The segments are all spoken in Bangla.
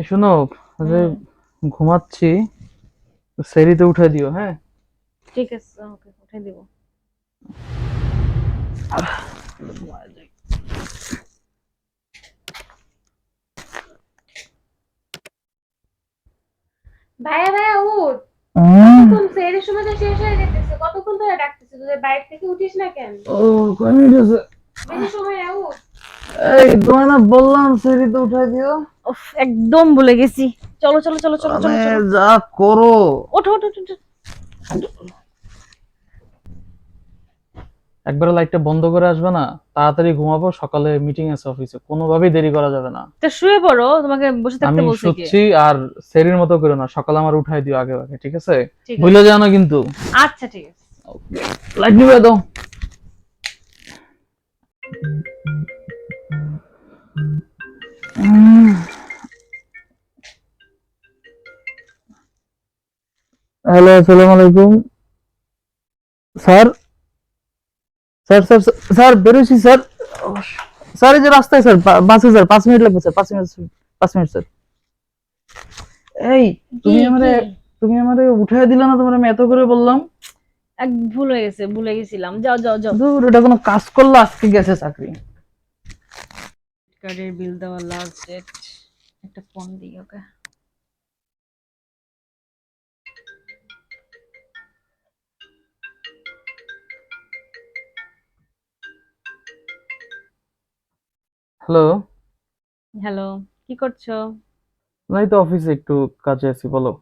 এই শোনো যে ঘুমাচ্ছি সেরিতে উঠে দিও হ্যাঁ? ঠিক আছে ওকে উঠে দিব। ভাইয়া ভাইয়া উঠ। কতক্ষণ সেরের সময়টা শেষ হয়ে যেতেছে কতক্ষণ ধরে ডাকতেছে? তোদের বাইরে থেকে উঠিস না কেন? ও কয় মিনিট আছে বেশি সময় না উঠ। এই তোমায় না বললাম সেরিতে উঠে দিও। একদম ভুলে গেছি। চলো চলো চলো চলো চলো যা করো। ওঠো ওঠো ওঠো, একবার লাইটটা বন্ধ করে আসবে না তাড়াতাড়ি ঘুমাবো সকালে মিটিং আছে অফিসে কোনোভাবেই দেরি করা যাবে না। তা শুয়ে পড়ো তোমাকে বসে থাকতে বলছি কে? শুচ্ছি আর সেরির মতো করো না সকালে আমার উঠাই দিও আগে আগে ঠিক আছে? ঠিক আছে। ভুলে যাও না কিন্তু। আচ্ছা ঠিক আছে। লাইট নিবে দাও। হ্যালো আসসালামু আলাইকুম। স্যার? স্যার স্যার স্যার বেরোছি স্যার। স্যার এই যে রাস্তায় স্যার বাসে স্যার পাঁচ মিনিট লাগবে স্যার পাঁচ মিনিট পাঁচ মিনিট স্যার। এই তুমি আমারে তুমি আমারে উঠাই দিলে না তোমার আমি এত করে বললাম। এক ভুল হয়ে গেছে ভুলে গেছিলাম। যাও যাও যাও। দূর এটা কোনো কাজ করল আজকে গেছে চাকরি। কার্ডের বিল দেওয়া লাস্ট ডেট একটা ফোন দিই ওকে। হ্যালো হ্যালো কি করছ? নাই তো অফিসে একটু কাজে আছি বলো।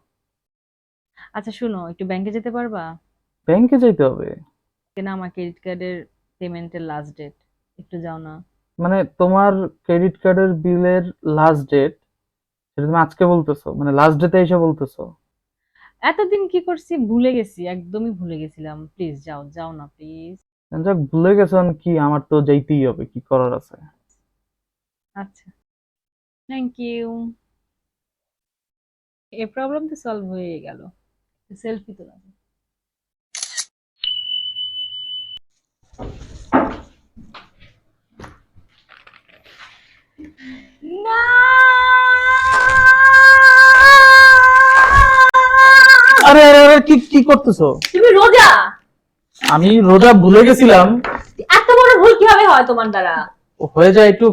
আচ্ছা শুনো একটু ব্যাংকে যেতে পারবা? ব্যাংকে যাইতে হবে? কেন আমার ক্রেডিট কার্ডের পেমেন্টের লাস্ট ডেট একটু যাও না। মানে তোমার ক্রেডিট কার্ডের বিলের লাস্ট ডেট সেটা তুমি আজকে বলতেছো মানে লাস্ট ডেতে এসে বলতেছো? এতদিন কি করছি ভুলে গেছি একদমই ভুলে গেছিলাম। প্লিজ যাও যাও না প্লিজ যাক ভুলে গেছো কি? আমার তো যাইতেই হবে কি করার আছে? আচ্ছা। থ্যাংক ইউ এ প্রবলেম তো সলভ হয়ে গেল। সেলফি তোলা যাক। না! আরে আরে আরে কি কি করতেছো? তুমি রোজা? আমি রোজা ভুলে গেছিলাম। এত বড় ভুল কীভাবে হয় তোমার দ্বারা? হয়ে যায় একটু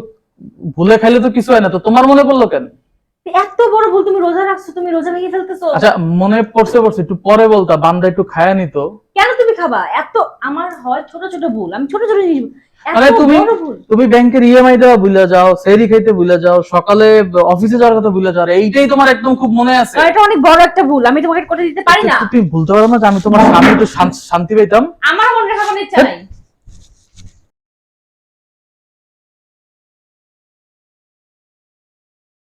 ভুলে খাইলে তো কিছু হয় না তো তোমার মনে পড়ল কেন? এত বড় ভুল তুমি রোজা রাখছো তুমি রোজা ভেঙে ফেলতেছো। আচ্ছা মনে পড়ছে পড়ছে একটু পরে বলতা বান্দা একটু খায়া নিত। কেন তুমি খাবা? এত আমার হয় ছোট ছোট ভুল আমি ছোট ছোট জিনিস আরে তুমি- তুমি ব্যাংকের ইএমআই দেওয়া ভুলে যাও সেরি খাইতে ভুলে যাও সকালে অফিসে যাওয়ার কথা ভুলে যাও এইটাই তোমার একদম খুব মনে আছে। এটা অনেক বড় একটা ভুল আমি তোমাকে করে দিতে পারি না? তুমি ভুলতে পারো না যে আমি তোমার আমি একটু শান্তি পাইতাম। আমার মনে রাখার কোনো ইচ্ছা নাই।